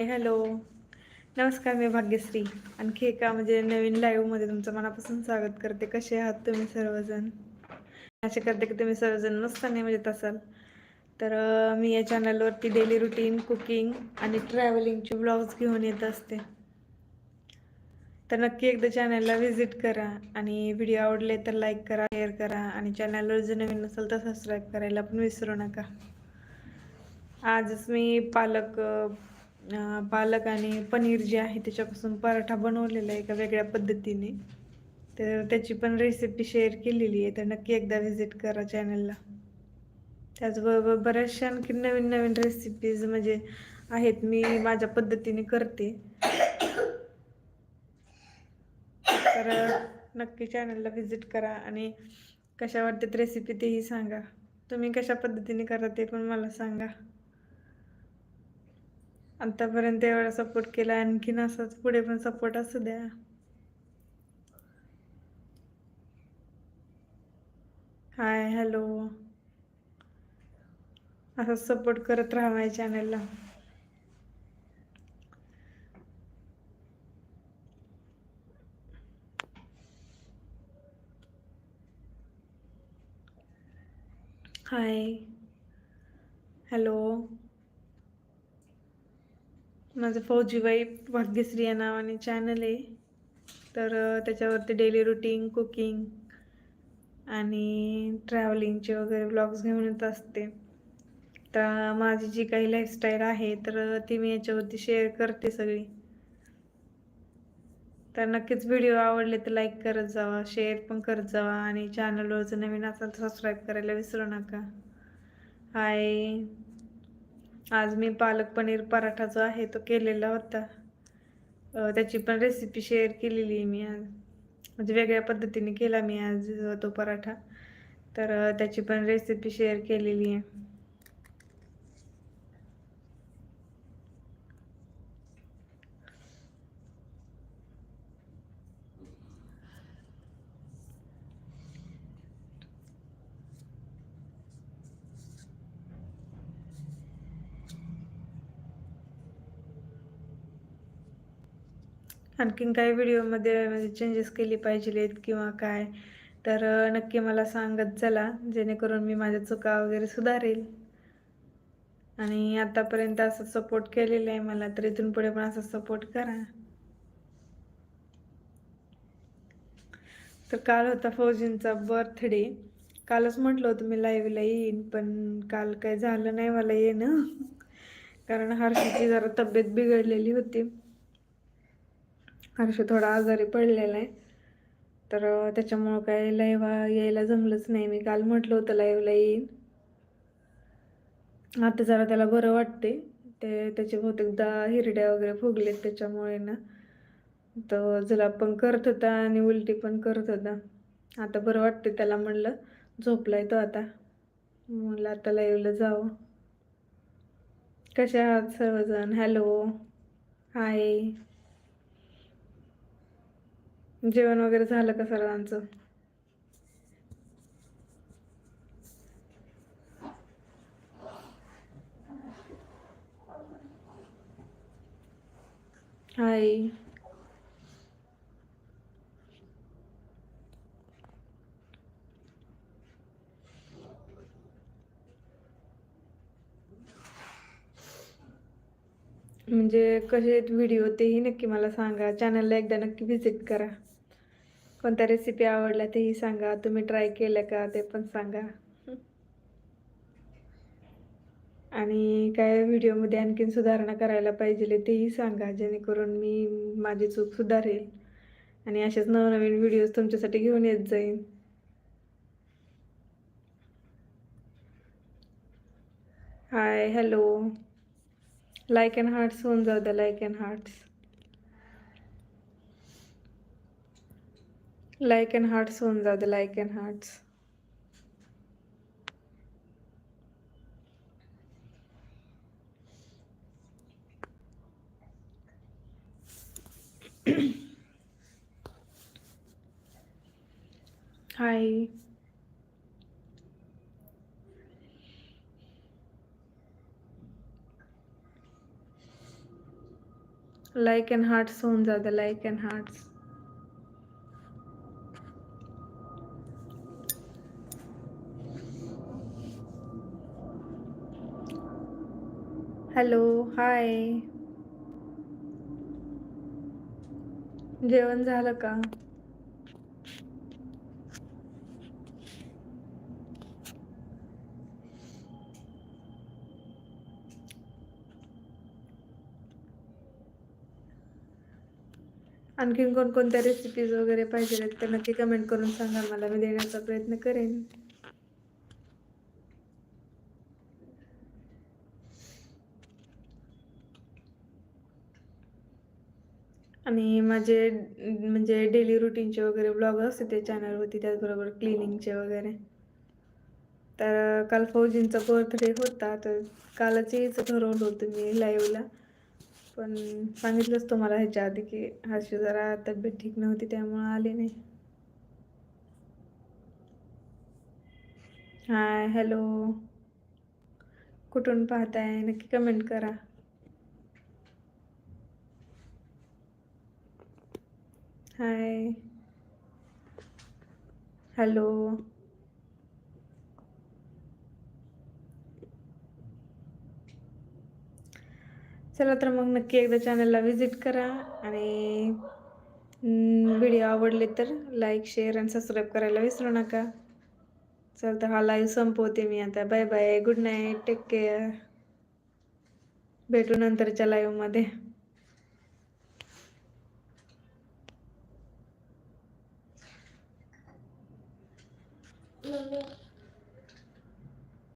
Hello. नमस्कार मी भाग्यश्री. आणखी एका म्हणजे नवीन लाईव्हमध्ये तुमचं मनापासून स्वागत करते. कसे आहात तुम्ही सर्वजण? असे करते की तुम्ही सर्वजण मस्त नाही म्हणजे असाल. तर मी या चॅनलवरती डेली रुटीन कुकिंग आणि ट्रॅव्हलिंगचे ब्लॉग्स घेऊन येत असते. तर नक्की एकदा चॅनलला व्हिजिट करा आणि व्हिडिओ आवडले तर लाईक करा शेअर करा आणि चॅनलवर जर नवीन नसेल तर सबस्क्राईब करायला पण विसरू नका. आजच मी पालक पालक आणि पनीर जे आहे त्याच्यापासून पराठा बनवलेला आहे एका वेगळ्या पद्धतीने. तर त्याची पण रेसिपी शेअर केलेली आहे तर नक्की एकदा व्हिजिट करा चॅनलला त्याचबरोबर बऱ्याचशा आणखी नवीन नवीन रेसिपीज म्हणजे आहेत मी माझ्या पद्धतीने करते. तर नक्की चॅनलला व्हिजिट करा आणि कशा वाटतात रेसिपी तेही सांगा. तुम्ही कशा पद्धतीने करा ते पण मला सांगा. आतापर्यंत एवढा सपोर्ट केला आणखीन असंच पुढे पण सपोर्ट असू द्या. हाय हॅलो असंच सपोर्ट करत राहा माझ्या चॅनलला हाय हॅलो माझं फौजीबाई भाग्यश्री या नावाने चॅनल आहे. तर त्याच्यावरती डेली रुटीन कुकिंग आणि ट्रॅव्हलिंगचे वगैरे ब्लॉग्स घेऊन येत असते. तर माझी जी काही लाईफस्टाईल आहे तर ती मी याच्यावरती शेअर करते सगळी. तर नक्कीच व्हिडिओ आवडले तर लाईक करत जावा शेअर पण करत जावा आणि चॅनलवर जर नवीन असाल तर सबस्क्राईब करायला विसरू नका. हाय आज मी पालक पनीर पराठा जो आहे तो केलेला होता. त्याची पण रेसिपी शेअर केलेली आहे मी आज. म्हणजे वेगळ्या पद्धतीने केला मी आज तो पराठा. तर त्याची पण रेसिपी शेअर केलेली आहे. आणखीन काही व्हिडिओमध्ये म्हणजे चेंजेस केली पाहिजेत किंवा काय? तर नक्की मला सांगत चला जेणेकरून मी माझ्या चुका वगैरे सुधारेल. आणि आतापर्यंत असं सपोर्ट केलेलं आहे मला तर इथून पुढे पण असं सपोर्ट करा. तर काल होता फौजींचा बर्थडे कालच म्हटलं होतं मी लाईव्हला येईन पण काल काय झालं नाही मला येणं. कारण हर्षीची जरा तब्येत बिघडलेली होती. हर्ष थोडा आजारी पडलेला आहे. तर त्याच्यामुळं काय लाईव्ह यायला जमलंच नाही. मी काल म्हटलं होतं लाईव्हला येईन. आता जरा त्याला बरं वाटते ते त्याचे बहुतेकदा हिरड्या वगैरे फुगलेत त्याच्यामुळे ना. तर जला पण करत होता आणि उलटी पण करत होता. आता बरं वाटते त्याला म्हणलं. झोपलाय तो आता. म्हणलं आता लाईव्हला जावं. कशा आहात सर्वजण? हॅलो हाय जेवण वगैरे झालं का सर्वांचं? हाय म्हणजे कसे आहेत व्हिडिओ तेही नक्की मला सांगा. चॅनलला एकदा नक्की व्हिजिट करा. कोणत्या रेसिपी आवडल्या तेही सांगा. तुम्ही ट्राय केलं का ते पण सांगा. आणि काय व्हिडिओमध्ये आणखीन सुधारणा करायला पाहिजे तेही सांगा. जेणेकरून मी माझी चूक सुधारेल. आणि असेच नवनवीन व्हिडिओज तुमच्यासाठी घेऊन येत जाईन. Hi hello like and hearts होऊन जाऊ द्या like and hearts like and hearts होऊन जाऊ दे like and hearts hi like and hearts होऊन जातं like and hearts hello hi. जेवण झालं का? आणखीन कोणकोणत्या रेसिपीज वगैरे पाहिजे आहेत तर नक्की कमेंट करून सांगा. मला मी देण्याचा प्रयत्न करेन. आणि माझे म्हणजे डेली रुटीनचे वगैरे ब्लॉग असते ते चॅनलवरती त्याचबरोबर क्लिनिंगचे वगैरे. तर काल फौजींचा बर्थडे होता तर कालच यायचं ठरवलं होतं मी लाईव्हला पण सांगितलंच तुम्हाला ह्याच्या आधी की हर्षू जरा तब्येत ठीक नव्हती त्यामुळं आले नाही. हाय हॅलो कुठून पाहताय? नक्की कमेंट करा. हाय. हॅलो. चला तर मग नक्की एकदा चॅनलला व्हिजिट करा आणि व्हिडिओ आवडले तर लाईक शेअर आणि सबस्क्राईब करायला विसरू नका. चल तर हा लाईव्ह संपवते मी आता. Bye bye good night take care भेटू नंतरच्या लाईव्हमध्ये Remember